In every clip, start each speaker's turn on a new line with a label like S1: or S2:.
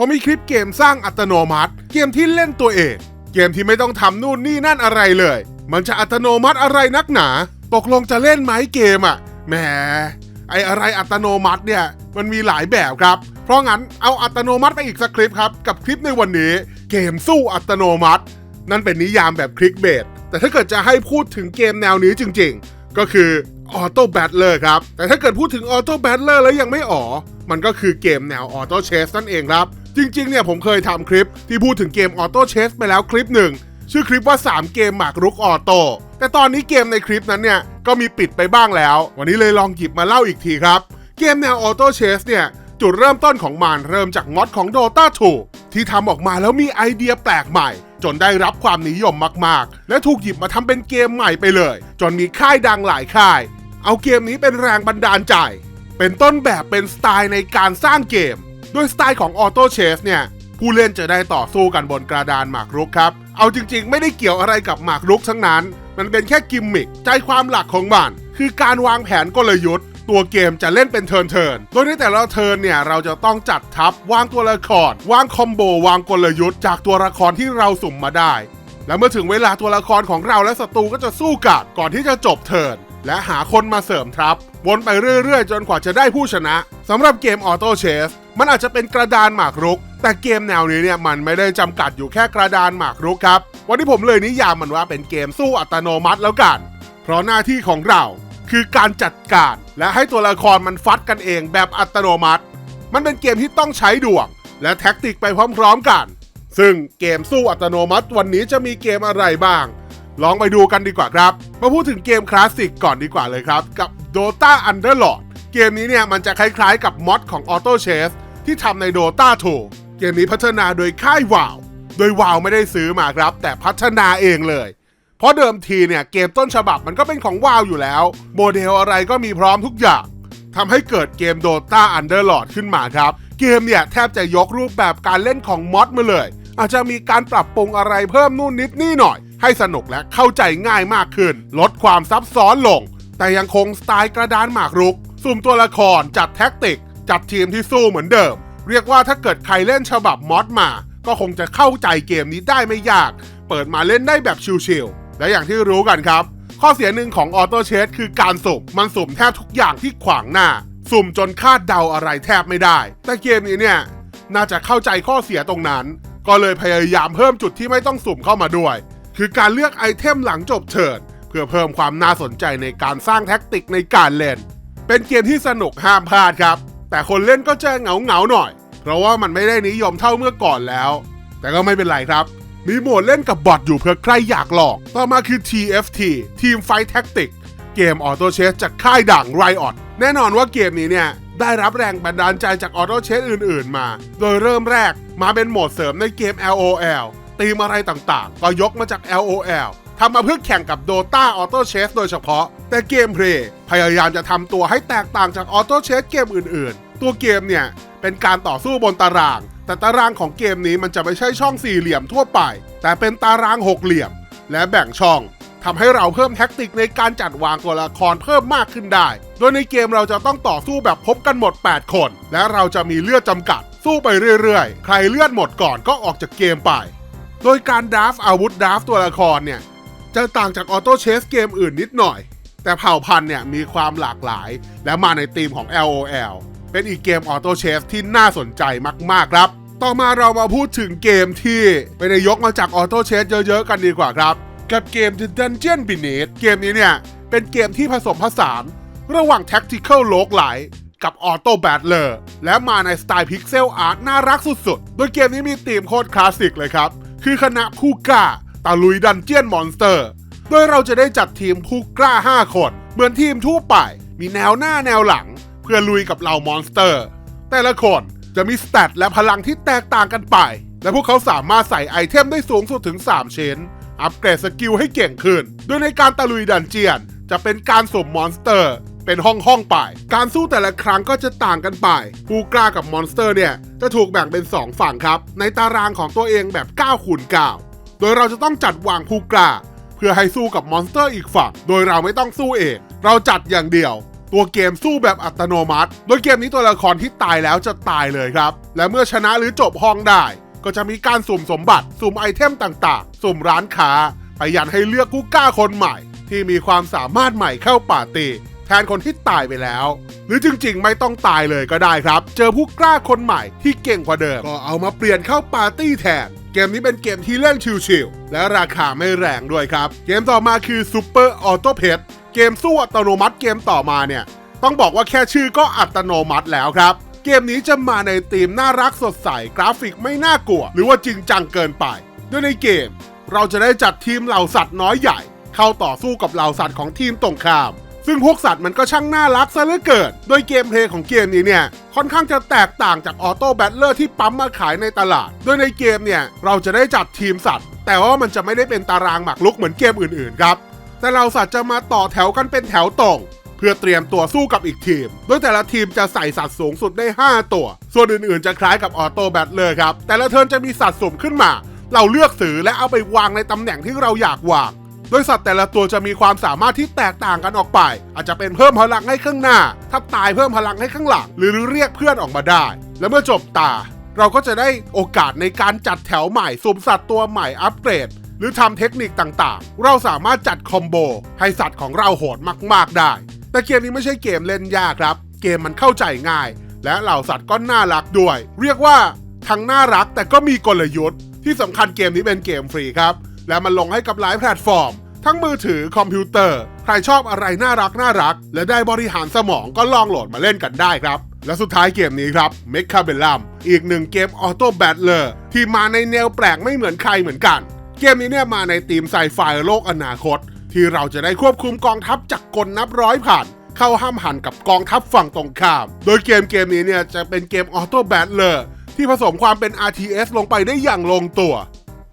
S1: ผมมีคลิปเกมสร้างอัตโนมัติ เกมที่เล่นตัวเอง เกมที่ไม่ต้องทำนู่นนี่นั่นอะไรเลย มันจะอัตโนมัติอะไรนักหนา ตกลงจะเล่นไหมเกมอะแหมไออะไรอัตโนมัติเนี่ยมันมีหลายแบบครับ เพราะงั้นเอาอัตโนมัติไปอีกสักคลิปครับ กับคลิปในวันนี้ เกมสู้อัตโนมัติ นั่นเป็นนิยามแบบคลิกเบสแต่ถ้าเกิดจะให้พูดถึงเกมแนวนี้จริง ๆ ก็คือออโต้แบทเลอร์ครับ แต่ถ้าเกิดพูดถึงออโต้แบทเลอร์แล้วยังไม่อ๋อ มันก็คือเกมแนวออโต้เชสนั่นเองครับ จริงๆเนี่ยผมเคยทำคลิปที่พูดถึงเกมออโต้เชสไปแล้วคลิปหนึ่งชื่อคลิปว่า 3 เกมหมากรุกออโต้แต่ตอนนี้เกมในคลิปนั้นเนี่ยก็มีปิดไปบ้างแล้ว วันนี้เลยลองหยิบมาเล่าอีกทีครับ เกมแนวออโต้เชสเนี่ยจุดเริ่มต้นของมันเริ่มจากมอดของ Dota 2ที่ทำออกมาแล้วมีไอเดียแปลกใหม่ จนได้รับความนิยมมากๆ และถูกหยิบมาทำเป็นเกมใหม่ไปเลย จนมีค่ายดังหลายค่าย เอาเกมนี้เป็นแรงบันดาลใจ เป็นต้นแบบเป็นสไตล์ในการสร้างเกม โดยสไตล์ของออโต้เชสเนี่ยผู้เล่นจะได้ต่อสู้กันบนกระดานหมากรุกครับ เอาจริงๆ ไม่ได้เกี่ยวอะไรกับหมากรุกทั้งนั้น มันเป็นแค่กิมมิคใจความหลักของมันคือการวางแผนกลยุทธ์ ตัวเกมจะเล่นเป็นเทิร์นเทิร์นโดยในแต่ละเทิร์นเนี่ยเราจะต้องจัดทัพวางตัวละครวางคอมโบวางกลยุทธ์จากตัวละครที่เราสุ่มมาได้ และเมื่อถึงเวลาตัวละครของเราและศัตรูก็จะสู้กันก่อนที่จะจบเทิร์นและหาคนมาเสริมทัพวนไปเรื่อยๆ จนกว่าจะได้ผู้ชนะสำหรับเกมออโต้เชส มันอาจจะเป็นกระดานหมากรุก แต่เกมแนวนี้เนี่ยมันไม่ได้จำกัดอยู่แค่กระดานหมากรุกครับวันนี้ผมเลยนิยามมันว่าเป็นเกมสู้อัตโนมัติแล้วกัน เพราะหน้าที่ของเราคือการจัดการ และให้ตัวละครมันฟัดกันเองแบบอัตโนมัติ มันเป็นเกมที่ต้องใช้ดวง และแท็กติกไปพร้อมๆกัน ซึ่งเกมสู้อัตโนมัติวันนี้จะมีเกมอะไรบ้าง ลองไปดูกันดีกว่าครับ มาพูดถึงเกมคลาสสิกก่อนดีกว่าเลยครับ กับ Dota Underlord เกมนี้เนี่ยมันจะคล้ายๆกับมอดของ Auto Chess ที่ทำใน Dota 2เกมนี้พัฒนาโดยค่ายวาว โดยวาวไม่ได้ซื้อมาครับ แต่พัฒนาเองเลย เพราะเดิมทีเนี่ยเกมต้นฉบับมันก็เป็นของวาวอยู่แล้ว โมเดลอะไรก็มีพร้อมทุกอย่างทำให้เกิดเกม Dota Underlord ขึ้นมาครับ เกมเนี่ยแทบจะยกรูปแบบการเล่นของมอดมาเลย อาจจะมีการปรับปรุงอะไรเพิ่มนู่นนิดนี่หน่อย ให้สนุกและเข้าใจง่ายมากขึ้น ลดความซับซ้อนลง แต่ยังคงสไตล์กระดานหมากรุก สุ่มตัวละครจัดแท็กติก จัดทีมที่สู้เหมือนเดิม เรียกว่าถ้าเกิดใครเล่นฉบับมอดมา ก็คงจะเข้าใจเกมนี้ได้ไม่ยาก เปิดมาเล่นได้แบบชิลๆและอย่างที่รู้กันครับ ข้อเสียหนึ่งของออโต้เชสคือการสุ่มมันสุ่มแทบทุกอย่างที่ขวางหน้า สุ่มจนคาดเดาอะไรแทบไม่ได้ แต่เกมนี้เนี่ยน่าจะเข้าใจข้อเสียตรงนั้น ก็เลยพยายามเพิ่มจุดที่ไม่ต้องสุ่มเข้ามาด้วย คือการเลือกไอเทมหลังจบเทิร์นเพื่อเพิ่มความน่าสนใจในการสร้างแท็กติกในการเล่น เป็นเกมที่สนุกห้ามพลาดครับ แต่คนเล่นก็จะเหงาเหงาๆหน่อย เพราะว่ามันไม่ได้นิยมเท่าเมื่อก่อนแล้ว แต่ก็ไม่เป็นไรครับ มีโหมดเล่นกับบอทอยู่เพื่อใครอยากหลองต่อมาคือ TFT Team Fight Tactic เกมออโต้เชสจากค่ายดัง Riot แน่นอนว่าเกมนี้เนี่ยได้รับแรงบันดาลใจจากออโต้เชสอื่นๆมา โดยเริ่มแรกมาเป็นโหมดเสริมในเกม LOL ตีมอะไรต่างๆ ก็ยกมาจาก LOL ทำมาเพื่อแข่งกับ Dota Auto Chess โดยเฉพาะ แต่เกมเพลย์พยายามจะทำตัวให้แตกต่างจาก Auto Chess เกมอื่นๆ ตัวเกมเนี่ย เป็นการต่อสู้บนตาราง แต่ตารางของเกมนี้มันจะไม่ใช่ช่องสี่เหลี่ยมทั่วไป แต่เป็นตารางหกเหลี่ยม และแบ่งช่องทำให้เราเพิ่มแท็กติกในการจัดวางตัวละครเพิ่มมากขึ้นได้ โดยในเกมเราจะต้องต่อสู้แบบพบกันหมด 8 คน และเราจะมีเลือดจำกัด สู้ไปเรื่อยๆ ใครเลือดหมดก่อนก็ออกจากเกมไป โดยการดราฟอาวุธดราฟตัวละครเนี่ยจะต่างจากออโต้เชสเกมอื่นนิดหน่อย แต่เผ่าพันธุ์เนี่ยมีความหลากหลาย และมาในธีมของ LOL เป็นอีกเกมออโต้เชสที่น่าสนใจมาก ๆ ครับ ต่อมาเรามาพูดถึงเกมที่ไม่ได้ยกมาจากออโต้เชสเยอะ ๆ กันดีกว่าครับ กับเกม The Dungeon Beneath เกมนี้เนี่ย เป็นเกมที่ผสมผสาน ระหว่าง Tactical l o g ไหลกับ Auto Battler และมาในสไตล์ Pixel Art น่ารักสุดๆ โดยเกมนี้มีธีมโคตรคลาสสิกเลยครับ คือคณะผู้กล้าตะลุยดันเจียนมอนสเตอร์ โดยเราจะได้จัดทีมผู้กล้า 5 คน เหมือนทีมทั่วไป มีแนวหน้าแนวหลัง เพื่อลุยกับเหล่ามอนสเตอร์ แต่ละคนจะมีสเตตและพลังที่แตกต่างกันไป และพวกเขาสามารถใส่ไอเทมได้สูงสุดถึง 3 ชิ้น อัปเกรดสกิลให้เก่งขึ้น โดยในการตะลุยดันเจียน จะเป็นการสุ่มมอนสเตอร์ เป็นห้องห้องไป การสู้แต่ละครั้งก็จะต่างกันไป ผู้กล้ากับมอนสเตอร์เนี่ยจะถูกแบ่งเป็น 2 ฝั่งครับ ในตารางของตัวเองแบบ9คูณ9โดยเราจะต้องจัดวางผู้กล้า เพื่อให้สู้กับมอนสเตอร์อีกฝั่ง โดยเราไม่ต้องสู้เอง เราจัดอย่างเดียว ตัวเกมสู้แบบอัตโนมัติ โดยเกมนี้ตัวละครที่ตายแล้วจะตายเลยครับ และเมื่อชนะหรือจบห้องได้ ก็จะมีการสุ่มสมบัติ สุ่มไอเทมต่างๆ สุ่มร้านค้าไปยันให้เลือกผู้กล้าคนใหม่ ที่มีความสามารถใหม่เข้าป่าตีแทนคนที่ตายไปแล้ว หรือจริงๆ ไม่ต้องตายเลยก็ได้ครับ เจอผู้กล้าคนใหม่ที่เก่งกว่าเดิม ก็เอามาเปลี่ยนเข้าปาร์ตี้แทน เกมนี้เป็นเกมที่เล่นชิลๆและราคาไม่แรงด้วยครับ เกมต่อมาคือ Super Auto Pet เกมสู้อัตโนมัติเกมต่อมาเนี่ย ต้องบอกว่าแค่ชื่อก็อัตโนมัติแล้วครับ เกมนี้จะมาในธีมน่ารักสดใสกราฟิกไม่น่ากลัว หรือว่าจริงจังเกินไปโดยในเกม เราจะได้จัดทีมเหล่าสัตว์น้อยใหญ่ เข้าต่อสู้กับเหล่าสัตว์ของทีมตรงข้าม ซึ่งพวกสัตว์มันก็ช่างน่ารักซะเหลือเกินโดยเกมเพลย์ของเกมนี้เนี่ยค่อนข้างจะแตกต่างจากออโต้แบทเลอร์ที่ปั๊มมาขายในตลาด โดยในเกมเนี่ยเราจะได้จัดทีมสัตว์ แต่ว่ามันจะไม่ได้เป็นตารางหมากรุกเหมือนเกมอื่นๆครับ แต่เราสัตว์จะมาต่อแถวกันเป็นแถวตรงเพื่อเตรียมตัวสู้กับอีกทีม โดยแต่ละทีมจะใส่สัตว์สูงสุดได้ 5 ตัว ส่วนอื่นๆ จะคล้ายกับออโต้แบทเลอร์ครับ แต่ละเทิร์นจะมีสัตว์สุ่มขึ้นมา เราเลือกสื่อและเอาไปวางในตำแหน่งที่เราอยากวาง โดยสัตว์แต่ละตัวจะมีความสามารถที่แตกต่างกันออกไป อาจจะเป็นเพิ่มพลังให้ข้างหน้า ถ้าตายเพิ่มพลังให้ข้างหลัง หรือเรียกเพื่อนออกมาได้ และเมื่อจบตา เราก็จะได้โอกาสในการจัดแถวใหม่สุ่มสัตว์ตัวใหม่อัปเกรดหรือทำเทคนิคต่างๆ เราสามารถจัดคอมโบให้สัตว์ของเราโหดมากๆได้ แต่เกมนี้ไม่ใช่เกมเล่นยากครับ เกมมันเข้าใจง่าย และเหล่าสัตว์ก็น่ารักด้วย เรียกว่าทั้งน่ารักแต่ก็มีกลยุทธ์ ที่สำคัญเกมนี้เป็นเกมฟรีครับ และมันลงให้กับหลายแพลตฟอร์ม ทั้งมือถือคอมพิวเตอร์ ใครชอบอะไรน่ารักน่ารัก และได้บริหารสมองก็ลองโหลดมาเล่นกันได้ครับ และสุดท้ายเกมนี้ครับ m e c h a b e l l u m อีกหนึ่งเกมออโต้แบทเลอร์ที่มาในแนวแปลกไม่เหมือนใครเหมือนกัน เกมนี้เนี่ยมาในธีมไซไฟโลกอนาคต ที่เราจะได้ควบคุมกองทัพจากกลนับร้อยผ่านเข้าห้ามหันกับกองทัพฝั่งตรงข้าม โดยเกมเกมนี้เนี่ยจะเป็นเกมออโต้แบทเลอร์ที่ผสมความเป็น RTS ลงไปได้อย่างลงตัว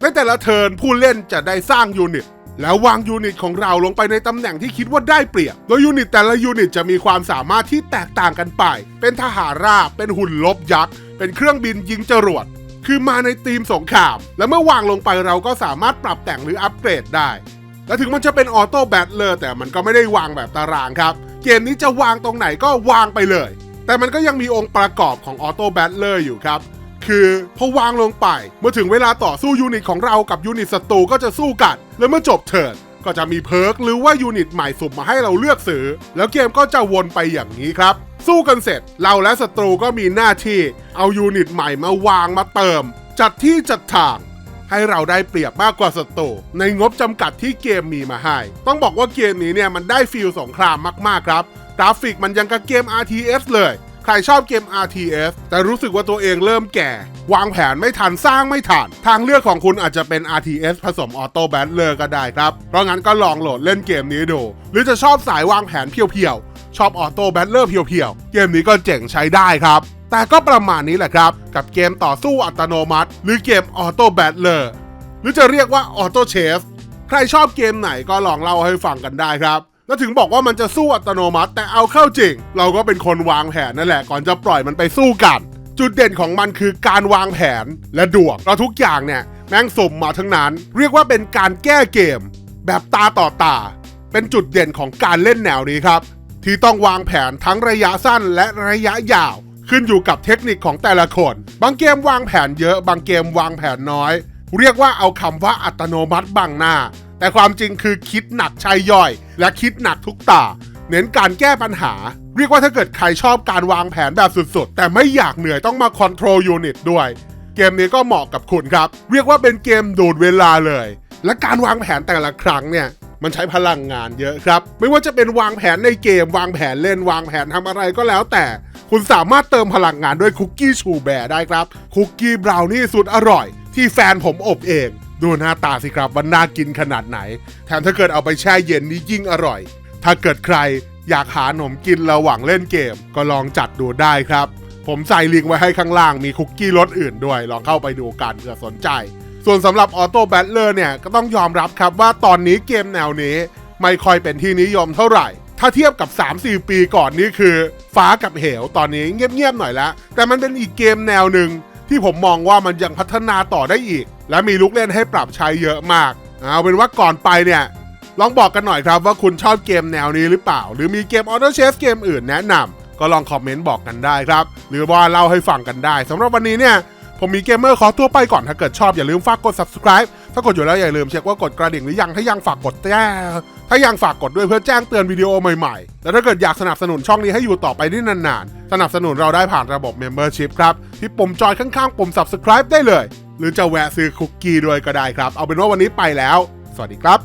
S1: ในแต่ละเทิร์นผู้เล่นจะได้สร้างยูนิตแล้ววางยูนิตของเราลงไปในตำแหน่งที่คิดว่าได้เปรียบ โดยยูนิตแต่ละยูนิตจะมีความสามารถที่แตกต่างกันไป เป็นทหารราบ เป็นหุ่นลบยักษ์ เป็นเครื่องบินยิงจรวด คือมาในธีมสงคราม และเมื่อวางลงไปเราก็สามารถปรับแต่งหรืออัปเกรดได้ และถึงมันจะเป็นออโต้แบทเลอร์แต่มันก็ไม่ได้วางแบบตารางครับ เกมนี้จะวางตรงไหนก็วางไปเลย แต่มันก็ยังมีองค์ประกอบของออโต้แบทเลอร์อยู่ครับ คือพอวางลงไป เมื่อถึงเวลาต่อสู้ยูนิตของเรากับยูนิตศัตรูก็จะสู้กัน แล้วเมื่อจบเทิร์นก็จะมีเพิร์กหรือว่ายูนิตใหม่สุ่มมาให้เราเลือกซื้อ แล้วเกมก็จะวนไปอย่างนี้ครับ สู้กันเสร็จเราและศัตรูก็มีหน้าที่ เอายูนิตใหม่มาวางมาเติม จัดที่จัดทาง ให้เราได้เปรียบมากกว่าศัตรูในงบจำกัดที่เกมมีมาให้ ต้องบอกว่าเกมนี้เนี่ยมันได้ฟีลสงครามมากๆครับ กราฟิกมันยังกับเกม RTS เลย ใครชอบเกม RTS แต่รู้สึกว่าตัวเองเริ่มแก่ วางแผนไม่ทันสร้างไม่ทัน ทางเลือกของคุณอาจจะเป็น RTS ผสมออโต้แบทเลอร์ก็ได้ครับ เพราะงั้นก็ลองโหลดเล่นเกมนี้ดู หรือจะชอบสายวางแผนเพียวๆ ชอบออโต้แบทเลอร์เพียวๆ เกมนี้ก็เจ๋งใช้ได้ครับ แต่ก็ประมาณนี้แหละครับ กับเกมต่อสู้อัตโนมัติ หรือเกมออโต้แบทเลอร์หรือจะเรียกว่าออโต้เชฟใครชอบเกมไหนก็ลองเล่าให้ฟังกันได้ครับ แล้วถึงบอกว่ามันจะสู้อัตโนมัติ แต่เอาเข้าจริง เราก็เป็นคนวางแผนนั่นแหละก่อนจะปล่อยมันไปสู้กัน จุดเด่นของมันคือการวางแผนและดวงเราทุกอย่างเนี่ยแม่งสมมาทั้งนั้น เรียกว่าเป็นการแก้เกม แบบตาต่อตา เป็นจุดเด่นของการเล่นแนวนี้ครับ ที่ต้องวางแผนทั้งระยะสั้นและระยะยาว ขึ้นอยู่กับเทคนิคของแต่ละคน บางเกมวางแผนเยอะ บางเกมวางแผนน้อย เรียกว่าเอาคำว่าอัตโนมัติบังหน้า แต่ความจริงคือคิดหนักใช้ย่อย และคิดหนักทุกตา เน้นการแก้ปัญหา เรียกว่าถ้าเกิดใครชอบการวางแผนแบบสุดๆ แต่ไม่อยากเหนื่อยต้องมาคอนโทรลยูนิตด้วย เกมนี้ก็เหมาะกับคุณครับ เรียกว่าเป็นเกมดูดเวลาเลย และการวางแผนแต่ละครั้งเนี่ยมันใช้พลังงานเยอะครับ ไม่ว่าจะเป็นวางแผนในเกม วางแผนเล่นวางแผนทำอะไรก็แล้วแต่ คุณสามารถเติมพลังงานด้วยคุกกี้ชูแบร์ได้ครับ คุกกี้บราวนี่สุดอร่อย ที่แฟนผมอบเอง ดูหน้าตาสิครับว่าน่ากินขนาดไหน แถมถ้าเกิดเอาไปแช่เย็นนี่ยิ่งอร่อย ถ้าเกิดใครอยากหาขนมกินระหว่างเล่นเกม ก็ลองจัดดูได้ครับ ผมใส่ลิงก์ไว้ให้ข้างล่างมีคุกกี้รสอื่นด้วย ลองเข้าไปดูกันเผื่อสนใจ ส่วนสำหรับออโต้แบทเลอร์เนี่ยก็ต้องยอมรับครับว่าตอนนี้เกมแนวนี้ไม่ค่อยเป็นที่นิยมเท่าไหร่ ถ้าเทียบกับ 3-4 ปีก่อนนี่คือ ฟ้ากับเหวตอนนี้เงียบๆหน่อยแล้วแต่มันเป็นอีกเกมแนวหนึ่งที่ผมมองว่ามันยังพัฒนาต่อได้อีก และมีลูกเล่นให้ปรับใช้เยอะมาก เอาเป็นว่าก่อนไปเนี่ย ลองบอกกันหน่อยครับว่าคุณชอบเกมแนวนี้หรือเปล่า หรือมีเกม Auto Chef เกมอื่นแนะนำก็ลองคอมเมนต์บอกกันได้ครับ หรือว่าเล่าให้ฟังกันได้สำหรับวันนี้เนี่ย ผมมีเกมเมอร์ขอตัวไปก่อนถ้าเกิดชอบอย่าลืมฝากกด subscribe ถ้ากดอยู่แล้วอย่าลืมเช็คว่ากดกระดิ่งหรือยังถ้ายังฝากกดแจ้งถ้ายังฝากกดด้วยเพื่อแจ้งเตือนวิดีโอใหม่ๆ แล้วถ้าเกิดอยากสนับสนุนช่องนี้ให้อยู่ต่อไปได้นานๆ สนับสนุนเราได้ผ่านระบบ membership ครับที่ปุ่มจอยข้างๆ ปุ่ม subscribe ได้เลย หรือจะแวะซื้อคุกกี้ด้วยก็ได้ครับ เอาเป็นว่าวันนี้ไปแล้ว สวัสดีครับ